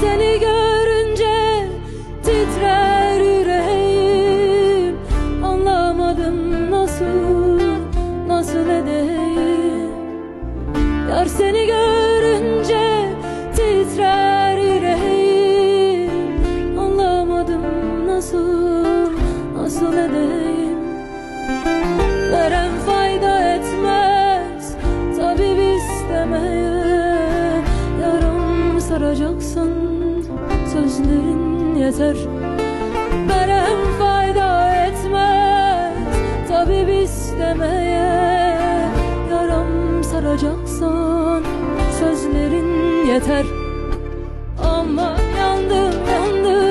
Seni görünce titrer yüreğim. Anlamadım nasıl, nasıl edeyim. Yar seni görünce titrer yüreğim. Anlamadım nasıl, nasıl edeyim başaracaksın Sözlerin yeter. Benim fayda etmez Tabip istemeye Yaram saracaksan Sözlerin yeter. Ama yandım yandım.